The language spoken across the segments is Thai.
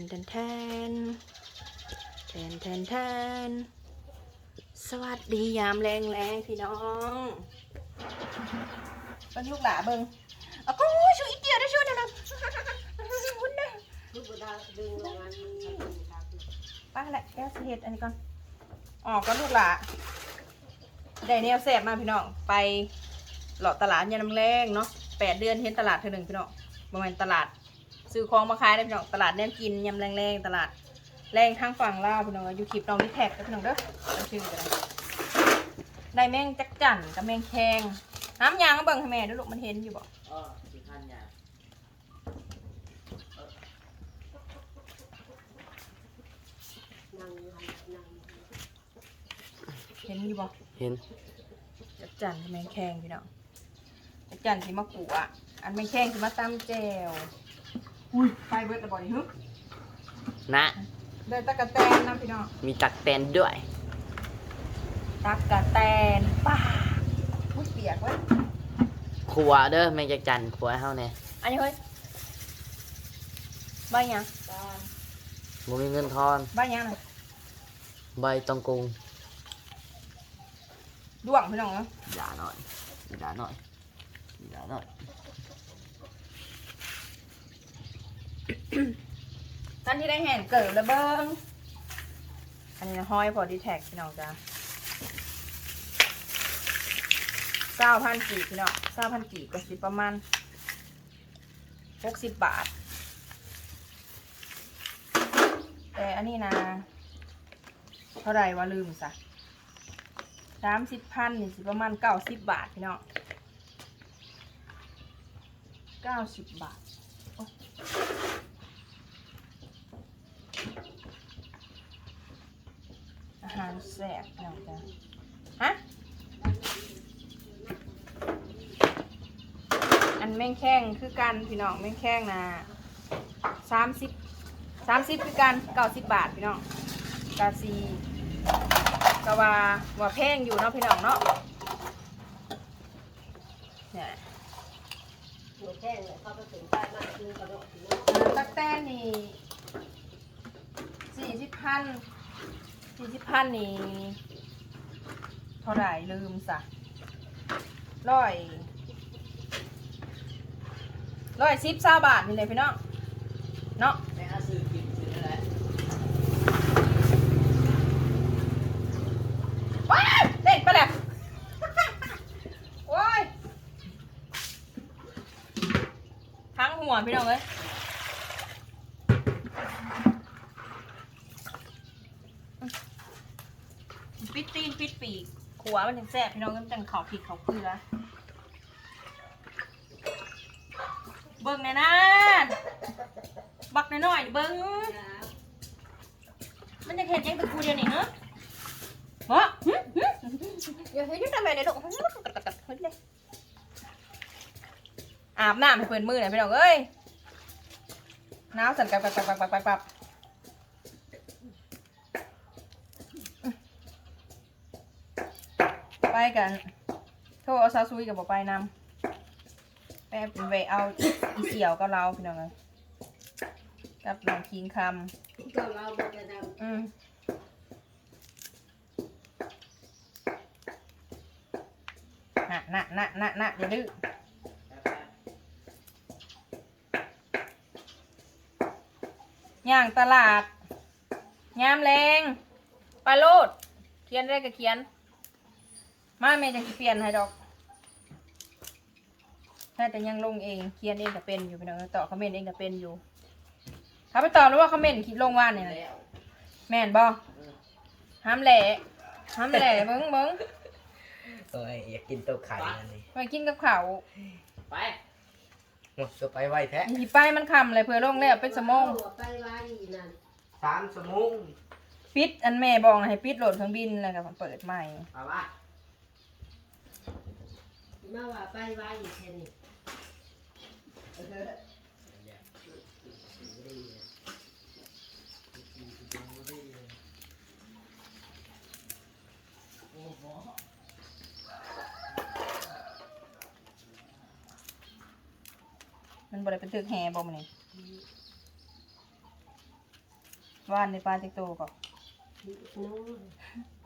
นแทนแทนแทนแทนแทนสวัสดียามแรงแรงๆพี่น้องเบิ้งลูกหลาเบิงเอาก็ช่วยอีเดียวได้ช่วยหน่อยนะคุณนะลูกบุดาดึงลงมามันทำเป็นทางขึ้นป้าแหละแก้วเห็ดอันนี้ก่อนออกก็ลูกหลาได้แนวแสบมาพี่น้องไปหลอดตลาดยาน้ำแรงเนาะแปดเดือนเห็นตลาดเท่หนึ่งพี่น้องประมาณตลาด ซื้อของมาขายได้พี่น้องตลาดแน่นกินยำแรงๆตลาดแรงทางฝั่งลาวพี่น้องอยู่คลิปน้องนี่แท็กกับพี่น้องเด้อจำชื่อกันเลยได้แมงจักจั่นกับแมงแคงน้ำยางก็เบิ่งให้แม่ด้วยลูกมันเห็นอยู่บ่อ๋อสิพันยานั่งนั่งเห็นอยู่บ่เห็นจักจั่นกับแมงแคงพี่น้องจักจั่นสิมากัวอันแมงแคงสิมาตำแจว อุ้ยไปเบิดและบ่นี่ฮึนะเดินตะกะแตนนะพี่น้องมีตักแตนด้วยตักกะแตนป้าอุ้ยเปียกเว้ยครัวเด้อแม่จักจันครัวให้เฮาแน่อันนี้เฮ้ยใบหยังตาบ่มีเงินทอน ใบหยังน่ะใบตองกุงด้วงพี่น้องเนาะอย่าหน่อยอย่าหน่อยอย่าหน่อย ท่านที่ได้เห็นเกิดระเบิงอันนี้ห้อยพอดีแท็กพี่น้องจ้าเก้าพันกี่พี่น้องเก้าพันกี่ก็สิประมาณหกสิบบาท แต่อันนี้นะ เท่าไรวะลืมซะสามสิบพันนี่สิประมาณเก้าสิบบาทพี่น้องเก้าสิบบาท อา หารแซ่บพี่น้องจ้าฮะ อันแม่งแข้งคือกันพี่น้องแม่งแข้งนะสามสิบสามสิบคือกันเก้าสิบบาทพี่น้องกาซีก็ว่าว่าแพงอยู่เนาะพี่น้องเนาะเนี่ยหนูแค่เนี่ยเขาไปถึงใต้มากคือกระโดดถึงอันตักแต้นนี่สี่สิบพัน สี่สิบพันนี่เท่าไหร่ลืมสะร้อยร้อยสิบสาบาทนี่เลยพี่น้องเนาะแม่เอาซื้อกินซื้ออะไรว้ายเล่นไปแล้วโอ้ยทั้งหัวพี่น้องเลย ปิดตีนปิดปีกขัวมันจังแซ่บพี่น้องมันจังเขาผิดเขาเกลือ เบิ่งแน่นะบักน้อยๆเบิ่งมันจะเห็นยังตะกูเดียวนี่เนอะฮะหึหึอย่าเห็นอยังทำไมเนี่ยลูกเฮ้ยเลยอาบน้ำให้เพื่อนมือหน่อยพี่น้องเอ้ยน้ำสั่นกับกับกับกับกับกับ ไปกันโทรเอาซาซุยกับบอกไปนำไปเป็นเวเอาอีเสี่ยวกับเราพี่น้องเอ้ยกับน้องคิงคำก็เราบุจะดอืมน่ะน่ะน่ะน่ะน่ะอย่าดื้อย่าง ตลาดยามแรงปลาโลดเขียนได้ก็เขียน มาแม่จะเปลี่ยนให้ดอกถ้าแต่ยังลงเองเขียนเองก็เป็นอยู่พี่น้องต่อคอมเมนต์เองก็เป็นอยู่ถ้าไปต่อหรือว่าคอมเมนต์คลิปลงว่านเนี่ยนะแล้วแม่นบ่ห้ามแหล่ห้ามแหล่เบิ้งเบิ้งโอ้ยอยากกินตัวไข่อันนี้ไปกินกับข้าวไปหมดตัวไปไวแท้อีป้ายมันคำเลยเพื่อลงแล้วเป็นสำมองไปไว้นั่นสามสมงปิดอันแม่บอกนะให้ปิดโหลดเครื่องบินแล้วก็เปิดใหม่เอาว่ามาว่าไปไว้แค่นี้มันบ่ได้เป็นตึกแฮบ่มันนี่ว่านในปลาจิกโตก่อนน้อง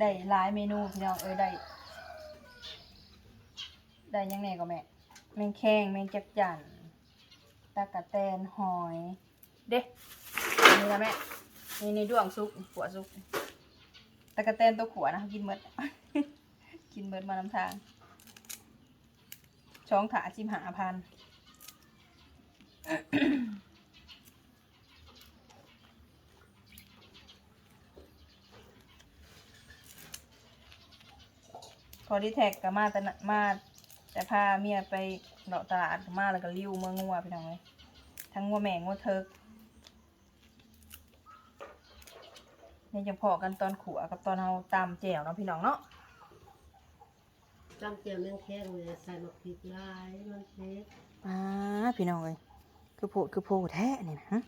ได้หลายเมนูพี่น้องเอ้ยได้ ได้ยังไงก็แม่ แมงแข้งแมงจักจั่นตะกะแตนหอย เด้นี่ละแม่นี่นี่ด้วงซุกขัวซุกตะกะแตนตัวขัวนะกินเมดกินเมดมานำทางช่องขาจิมหาพัน พอดีแท็กก็มาแต่นะมาแต่พาเมียไปเลาะตลาดมาแล้วก็ลิ้วเมืองงัวพี่น้องเลยทั้งงัวแม่งัวเทิกนี่ยังพอกันตอนขัวกับตอนเราตามแจ่วเนาะพี่น้องเนาะจำเจียวแมงแข้งเลยใส่มะพริกลายมันเผ็ดอ่าพี่น้องเลยคือโพดคือโพดแท้นี่นะฮะ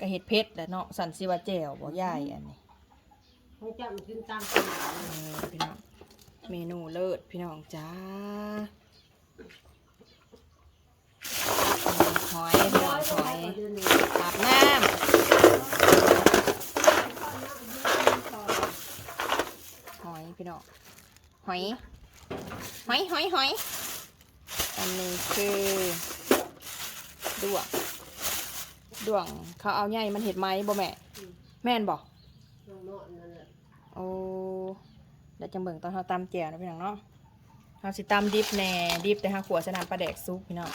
ก็เห็ดเพชรแหละเนาะสันสิว่าแจ่วบ่ย่ายอันนี้ จะมันกินตามเออพี่น้องเมนูเลิศพี่น้องจ้าหอยพี่น้องหอยอาบน้ำหอยพี่น้องหอยหอยหอยหอยอันนี้คือด้วงด้วงเขาเอาใหญ่มันเห็ดไหมบ่แม่ แม่นบ่ องเนาะนั่นแหละโอ้เดี๋ยวจังเบิ่งตอนเขาตำแจ่วนะพี่น้องเนาะเขาสิตำดิบแหน่ดิบแต่ห้าขวดสนามปลาแดกซุปพี่น้อง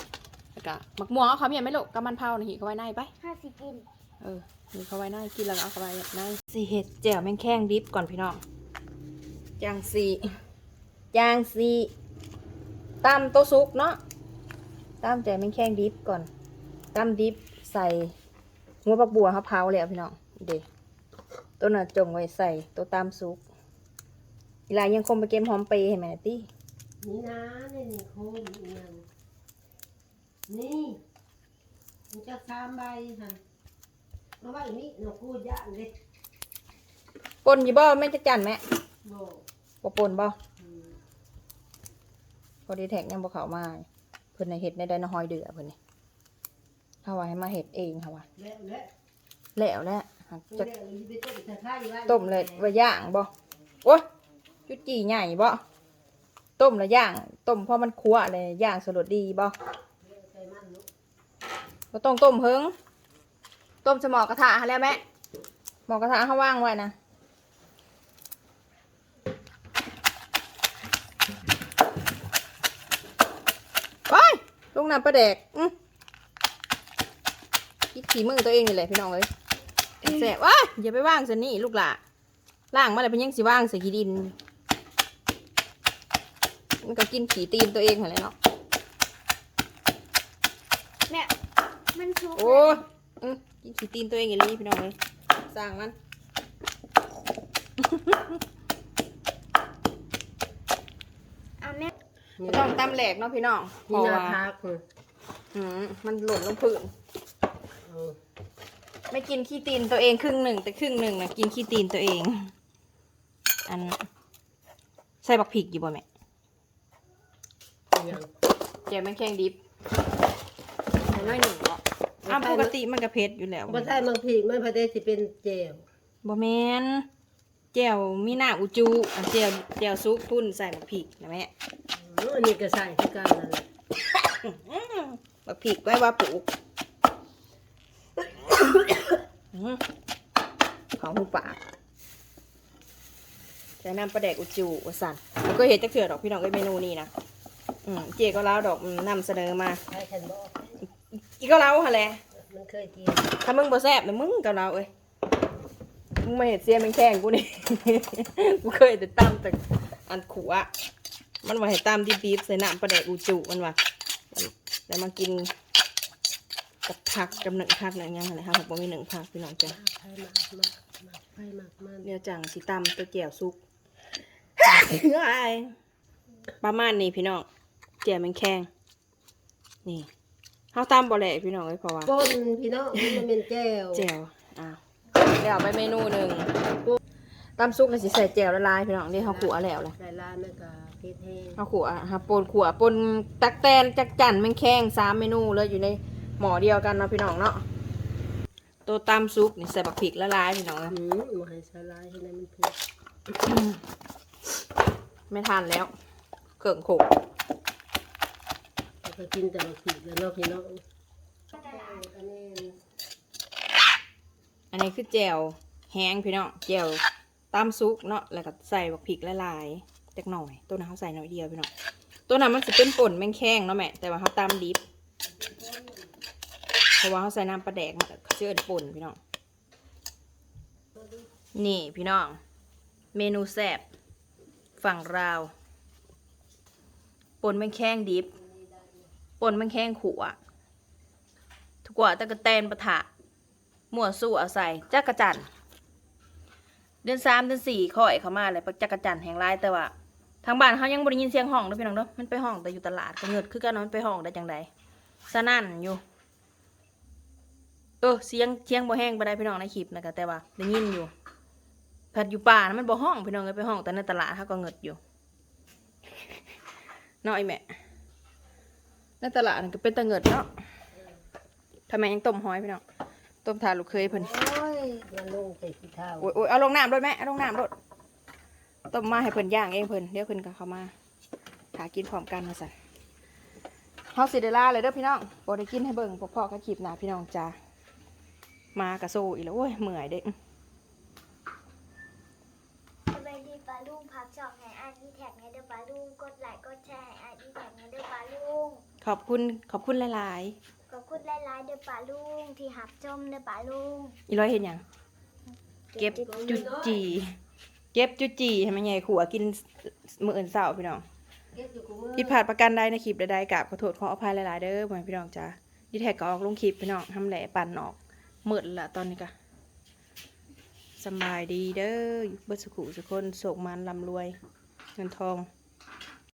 แล้วก็หมักม่วงเอาเขาเมียนไหม่ลูกกำมันเผาหน่อยหิเขาไว้ในไป ห้าสิกินเออมีเขาไว้ในกินแล้วก็เอาเขาไว้ในสีเห็ดแจ่วแม่งแข้งดิบก่อนพี่น้องจางสีจางสีตำโตะซุกเนาะตำแจ่วแม่งแข้งดิบก่อนตำดิบใส่หัวปักบัวเขาเผาแล้วพี่น้องเด็ ตัวน่ะจงไว้ใส่ตัวตำซุกอีหลายยังคมไปเกมหอมเปรย์เห็นไหมนะตี้นี่นะนี่นี่โคมอีกอย่างนี่มันจะสามใบค่ะเอาไว้นี่หนูกูย่างเลยปนอยู่บ่แม่จะจันแม่โบบ่ปนบ่อืมพอดีแท็กยังบ่เข้ามา เพิ่นน่ะเฮ็ดในไดนาฮอยเดือเพิ่นนี่ถ้าว่าให้มาเฮ็ดเองค่ะว่าแล้วแล้วแล้วแหละหักจะจะไปต้มตะไคร้ไว้ต้มเลยว่าย่างบ่โอ้ยจุดจีใหญ่บ่ต้มแล้วย่างต้มเพราะมันคั่วเลยย่างสลดดีบ่ใส่มันเนาะบ่ต้องต้มเฮิงต้มสมอกระทะหาแล้วแม่หมอกระทะเฮาว่างไว้นะไปลงน้ำปลาแดกอื้อคิดขี่มือตัวเองนี่แหละพี่น้องเอ้ย แสบว้ายอย่าไปว่างซะนี่ลูกหล่ะล่างมาแล้วเพิ่นยังสิว่างใส่ขี้ดิน มันก็กินขี่ตีนตัวเองหั่นแหละเนาะแม่มันชุกโอ้ยอื้อกินขี้ตีนตัวเองอย่างนี้พี่น้องเลยสร้างมันเอาแม่ก็ต้องตำแหลกเนาะพี่น้องเพนี่ราะนาว่าพักเลยอืมมันหล่นลงพื้นเออ ไม่กินขี้ตีนตัวเองครึ่งหนึ่งแต่ครึ่งหนึ่งนะกินขี้ตีนตัวเอง อันใส่บักผิกอยู่บ่แม่อย่างแจมแม่งแข้งดิบใส่น้อยหนึ่งบ่อ้าวปกติมันก็เผ็ดอยู่แล้วบ่ใช่บางพีมันพอได้สิเป็นเจลบ่แมนแจ่วมีหน้าอุจูอันแจ่วแจ่วซุกพุ่นใส่บักผิกนะแม่อืมอันนี้ก็ใส่ที่กันนั่นแหละบักผิกไว้ว่าปลูก อื้อเขาหูปากใส่น้ำปลาแดกอุจูว่าสั่นแล้วก็เห็ดจะเถื่อดอกพี่น้องไอเมนูนี้นะอืมเจก็เล้าดอกนำเสนอมาใช่ฉันบอกอีก็เล้าฮะแหละมันเคยกินถ้ามึงบ่แซ่บนะมึงกับเราเอ้ยมึงมาเห็ดเสียแมงแข้งกูนี่กูเคยแต่ตำแต่อันขัวมันว่าให้ตำดิบๆใส่น้ำปลาแดกอุจูมันว่าแล้วมากิน กับผักกับหนึ่งผักหนึ่งยังไงครับผมบ่มีหนึ่งผักพี่น้องจ้ะไผ่หมักหมักไผ่หมักมันเดี๋ยจังสิตำตัวเจียวซุกอ้ายประมาณนี้พี่น้องเจียวแมงแข้งนี่เฮาตำบ่แหละพี่น้องเอ้ยเพราะว่าก้นพี่น้องมันเป็นแจวแจ่วอ้าวเดี๋ยวไปเมนูหนึ่งตำซุกก็สิใส่แจ่วละลายพี่น้องนี่เขาขัวแล้วล่ะลายแม่กาเฮ็ดแห้งเอาขัวฮะปนขัวปนตักแตนจักจั่นแมงแข้งสามเมนูเลยอยู่ใน หม้อเดียวกันเนาะพี่น้องเนาะตัวตำซุปนี่ใส่บักพริกละลายพี่น้องนะหืมบ่ให้สลายให้มันเผ็ดไม่ทานแล้วเกิ่งโขกแล้วก็กินแต่ละขีดแล้วเนาะพี่น้องอันนี้อันนี้คือแจ่วแห้งพี่น้องแจ่วตำซุปเนาะแล้วก็ใส่บักพริกละลายจักหน่อย ตัวนั้นเขาใส่หน่อยเดียวพี่น้องตัวนั้นมันจะเป็นป่นแมงแข้งเนาะแม่แต่ว่าเขาตำดิบเพ ราะว่าเขาใส่น้ำปลาแดกมันก็เชื่อป่นพี่น้อง นี่พี่น้อง เมนูแซ่บฝั่งราวป่นแมงแข้งดิบป่นแมงแข้งขัวทุกว่าตะกะแตนปะทะมั่วสู้เอาใส่จักรจันเดือนสามเดือนสี่ค่อยเข้ามาเลยจักรจันแห่งไรแต่ว่าทางบ้านเขายังบริยินเสียงห้องเด้อพี่น้องเด้อมันไปห้องแต่อยู่ตลาดก็เงิดคือกันนาะมันไปห้องได้จังใดสนั่นอยู่ เออเสียงเสียงบ่แห้งบ่ได้พี่น้องในคลิปนะคะแต่ว่าได้ยินอยู่ผัดอยู่ป่านะมันบ่ห้องพี่น้องเลยไปห้องแต่ในตลาดเขาก็เงิดอยู่เนาะไอแม่ในตลาดนั่นก็เป็นตะเงิดเนาะทำไมยังต้มหอยพี่น้องต้มทานลูกเคยเพิ่นโอ้ยมันลงใส่ขี้เท้าโอ้ยโอ้ยเอาลงน้ำรถแม่เอาลงน้ำรถต้มมาให้เพิ่นย่างเองเพิ่นเดี๋ยวเพิ่นก็เข้ามาหากินพร้อมกันมาสั่นเฮาสิได้ลาเลยเด้อพี่น้องบ่ได้กินให้เบิ่งพวกพ่อก็คลิปหน้าพี่น้องจ้า มากระโซอีกแล้วโอ้ยเมื่อยเด้สบายดีปลาลุงพักช่องให้อาดีแท็กให้เด้อปลาลุงกดไลค์กดแชร์ให้อาดีแท็กให้เด้อปลาลุงขอบคุณขอบคุณหลายขอบคุณหลายๆเด้อปลาลุงที่หับชมเด้อปลาลุงๆอีร้อยเห็นหยังเก็บจุจีเก็บจุจีให้มันใหญ่ขัวกินมื้ออื่นเช้าพี่น้องเก็บอยู่กูมือผิดพลาดประกันใดในคลิปใดๆกราบขอโทษขออภัยหลายๆเด้อพ่อแม่พี่น้องจ้าดีแท็กก็ออกลงคลิปพี่น้องทำแหล่ปั่นออก หมืดละตอนนี้ก็สบายดีเด้ออยู่บิดสุขุสุคนโศกมันลำรวย เงินทอง